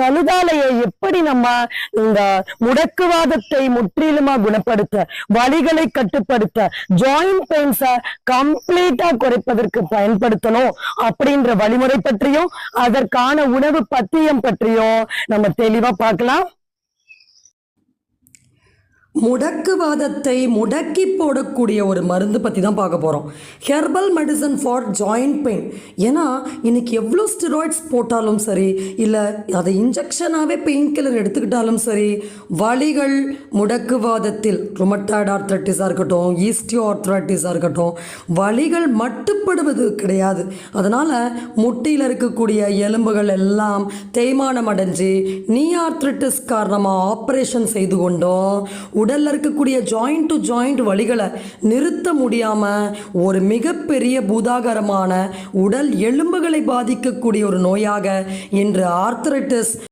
கழுதாலையை எப்படி நம்ம இந்த முடக்குவாதத்தை முற்றிலுமா குணப்படுத்த வலிகளை கட்டுப்படுத்த ஜாயிண்ட் பெயின்ஸ கம்ப்ளீட்டா குறைப்பதற்கு பயன்படுத்தணும் அப்படின்ற வழிமுறை பற்றியும் அதற்கான உணவு பத்தியம் பற்றியும் நம்ம தெளிவா பார்க்கலாம். முடக்குவாதத்தை முடக்கி போடக்கூடிய ஒரு மருந்து பற்றி தான் பார்க்க போகிறோம் herbal medicine for joint pain ஏன்னா இன்னைக்கு எவ்வளோ ஸ்டெராய்ட்ஸ் போட்டாலும் சரி இல்லை அதை இன்ஜெக்ஷனாகவே பெயின் கில்லர் எடுத்துக்கிட்டாலும் சரி வலிகள் முடக்குவாதத்தில் ருமட்டாய்டு ஆர்த்ரைட்டிஸாக இருக்கட்டும் ஈஸ்டியோ ஆர்த்ரட்டிஸாக இருக்கட்டும் வலிகள் மட்டுப்படுவது கிடையாது. அதனால் முட்டியில் இருக்கக்கூடிய எலும்புகள் எல்லாம் தேய்மானம் அடைஞ்சு நீ ஆர்த்ரட்டிஸ் காரணமாக ஆப்ரேஷன் செய்து கொண்டோம். உடல்ல இருக்கக்கூடிய ஜாயிண்ட் டு ஜாயிண்ட் வழிகளை நிறுத்த முடியாமல் ஒரு மிகப்பெரிய பூதாகரமான உடல் எலும்புகளை பாதிக்கக்கூடிய ஒரு நோயாக இன்று ஆர்த்தரைட்டிஸ்